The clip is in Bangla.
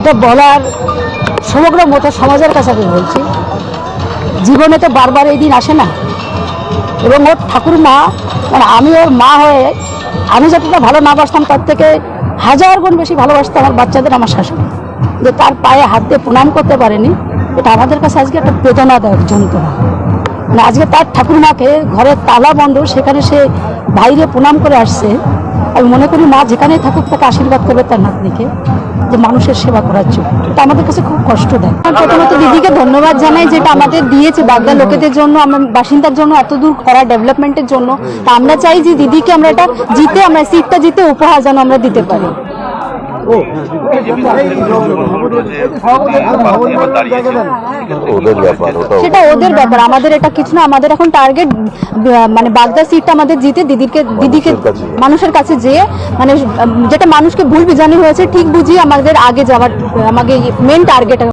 এটা বলার সমগ্র মতো সমাজের কাছে আমি বলছি। জীবনে তো বারবার এই দিন আসে না। এবং ওর ঠাকুর মা মানে আমি ওর মা হয়ে আমি যতটা ভালো না বাসতাম, তার থেকে হাজার গুণ বেশি ভালোবাসতাম আমার বাচ্চাদের আমার শাশুড়ি। যে তার পায়ে হাত দিয়ে প্রণাম করতে পারেনি, এটা আমাদের কাছে আজকে একটা বেদনাদায়ক যন্ত্রণা। মানে আজকে তার ঠাকুরমাকে ঘরের তালা বন্ধ, সেখানে সে বাইরে প্রণাম করে আসছে। আমি মনে করি মা যেখানেই থাকুক, তাকে আশীর্বাদ করবে তার নাতনিকে। যে মানুষের সেবা করার জন্য। এটা আমাদের কাছে খুব কষ্ট দেয়। প্রথমত দিদিকে ধন্যবাদ জানাই যেটা আমাদের দিয়েছে বাগদা লোকেদের জন্য, আমার বাসিন্দার জন্য এত দূর করা ডেভেলপমেন্টের জন্য। তা আমরা চাই যে দিদিকে আমরা এটা জিতে, আমরা সিটটা জিতে, উপহার যেন আমরা দিতে পারি। সেটা ওদের ব্যাপার আমাদের এটা কিছু না আমাদের এখন টার্গেট মানে বাগদা সিটটা আমাদের জিতে দিদিকে দিদিকে মানুষের কাছে। যে যেয়ে মানে যেটা মানুষকে ভুল বিজানি হয়েছে ঠিক বুঝিয়ে আমাদের আগে যাওয়ার আমাকে মেন টার্গেট